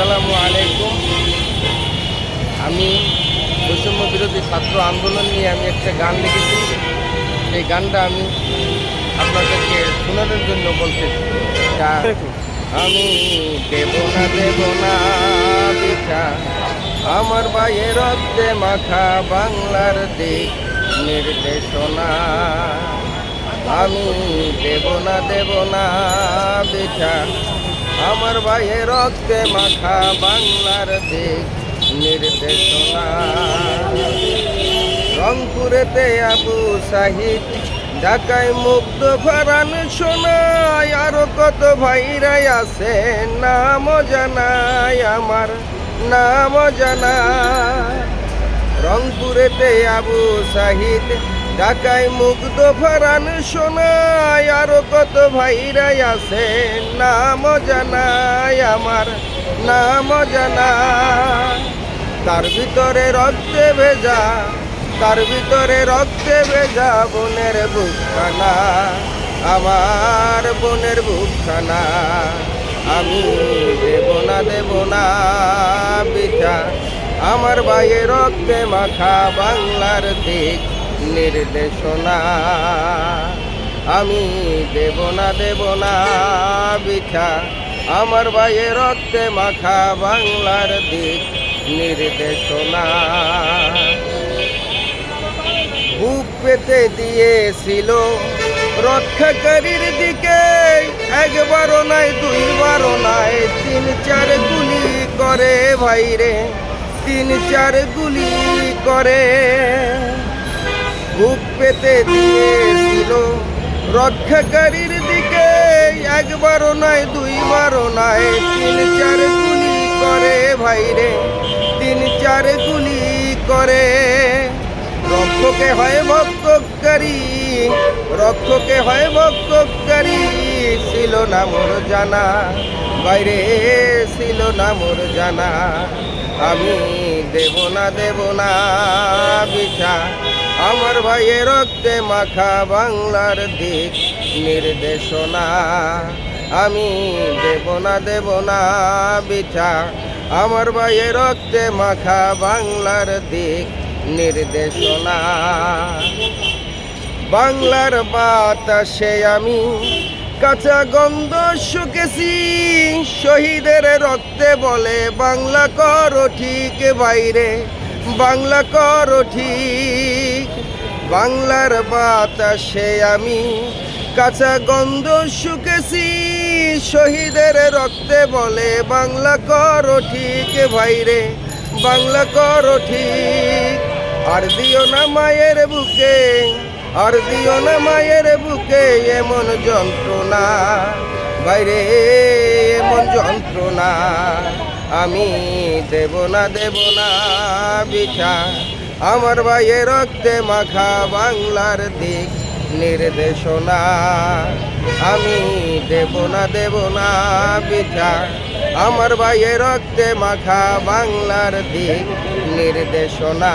আসসালামু আলাইকুম। আমি বৈষম্য বিরোধী ছাত্র আন্দোলন নিয়ে আমি একটা গান লিখেছি। সেই গানটা আমি আপনাদেরকে শোনানোর জন্য বলতেছি আমি দেব না দেব না পিঠা আমার ভাইয়ের রক্তে মাখা বাংলার দিক নির্দেশনা। আমি দেব না দেব না পিঠা আমার ভাইয়ের রক্তে মাখা বাংলার দিক নির্দেশনা। রংপুরেতে আবু সাহিদ, ঢাকায় মুগ্ধ ফারান শোনায় আরও কত ভাইরাই আছে নাম জানাই আমার, নাম জানা রংপুরেতে আবু সাহিদ ঢাকায় মুগ্ধ ফারান শোনায়, আরও কত ভাইরাই আছে নাম জানাই আমার, নাম জানা তার ভিতরে রক্তে ভেজা, তার ভিতরে রক্তে ভেজা বোনের বুকখানা। আমার বোনের বুকখানা, আমি দেব না দেব না, পিঠা। আমার ভাইয়ের রক্তে মাখা বাংলার দিক। নির্দেশনা। আমি দেব না দেব না পিঠা আমার ভাইয়ের রক্তে মাখা বাংলার দিক নির্দেশনা। বুক পেতে দিয়েছিল রক্ষাকারীর দিকে। একবারও নাই, দুইবারও নাই, তিন, চার গুলি করে ভাইরে। তিন, চার গুলি করে। বুক পেতে দিয়েছিল রক্ষাকারীর দিকে একবারও নয়, দুইবারও নয়। তিন, চার গুলি করে ভাইরে, তিন, চার গুলি করে। রক্ষকে হয় ভক্তকারী রক্ষকে হয় ভক্তকারী ছিল না মোর জানা, বাইরে ছিল না মোর জানা। আমি দেব না দেব না বিছা আমার ভাইয়ের রক্তে মাখা বাংলার দিক নির্দেশনা। আমি দেব না দেব না বিছা আমার ভাইয়ের রক্তে মাখা বাংলার দিক নির্দেশনা। বাংলার বাতাসে আমি কাঁচা গন্ধ শুকেছি। শহীদের রক্তে বলে, বাংলা করো ঠিক বাইরে, বাংলা করো ঠিক বাংলার বাতাসে আমি কাঁচা গন্ধ শুকেছি। শহীদের রক্তে বলে, বাংলা করো ঠিক ভাইরে বাংলা করো ঠিক। আর দিও না মায়ের বুকে, আর দিও না মায়ের বুকে এমন যন্ত্রণা। বাইরে এমন যন্ত্রণা আমি দেব না দেব না বিছা আমার ভাইয়ের রক্তে মাখা বাংলার দিক নির্দেশনা। আমি দেব না দেব না বিচার আমার ভাইয়ের রক্তে মাখা বাংলার দিক নির্দেশনা।